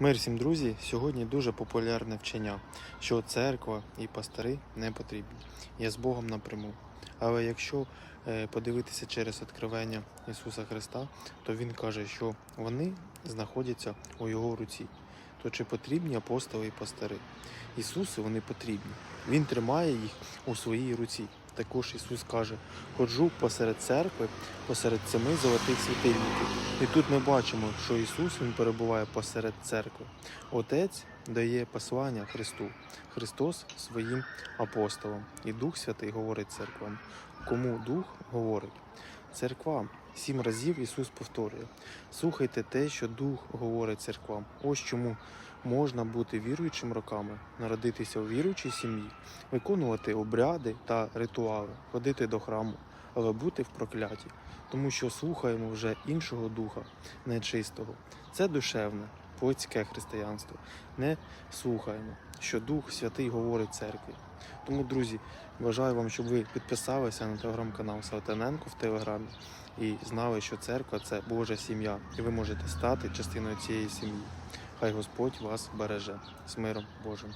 Мир всім, друзі! Сьогодні дуже популярне вчення, що церква і пастори не потрібні. Є з Богом напряму. Але якщо е, подивитися через відкривання Ісуса Христа, то Він каже, що вони знаходяться у Його руці. То чи потрібні апостоли і пастори? Ісусу вони потрібні. Він тримає їх у своїй руці. Також Ісус каже: ходжу посеред церкви, посеред семи золотих світильників. І тут ми бачимо, що Ісус Він перебуває посеред церкви. Отець дає послання Христу, Христос своїм апостолам, і Дух Святий говорить церквам. Кому Дух говорить? Церквам. Сім разів Ісус повторює: слухайте те, що Дух говорить церквам. Ось чому можна бути віруючим роками, народитися у віруючій сім'ї, виконувати обряди та ритуали, ходити до храму, але бути в прокляті, тому що слухаємо вже іншого духа, нечистого. Це душевне, плотське християнство. Не слухаємо, що Дух Святий говорить церкві. Тому, друзі, бажаю вам, щоб ви підписалися на телеграм-канал Салтаненко в Телеграмі і знали, що церква це Божа сім'я, і ви можете стати частиною цієї сім'ї. Хай Господь вас береже з миром Божим.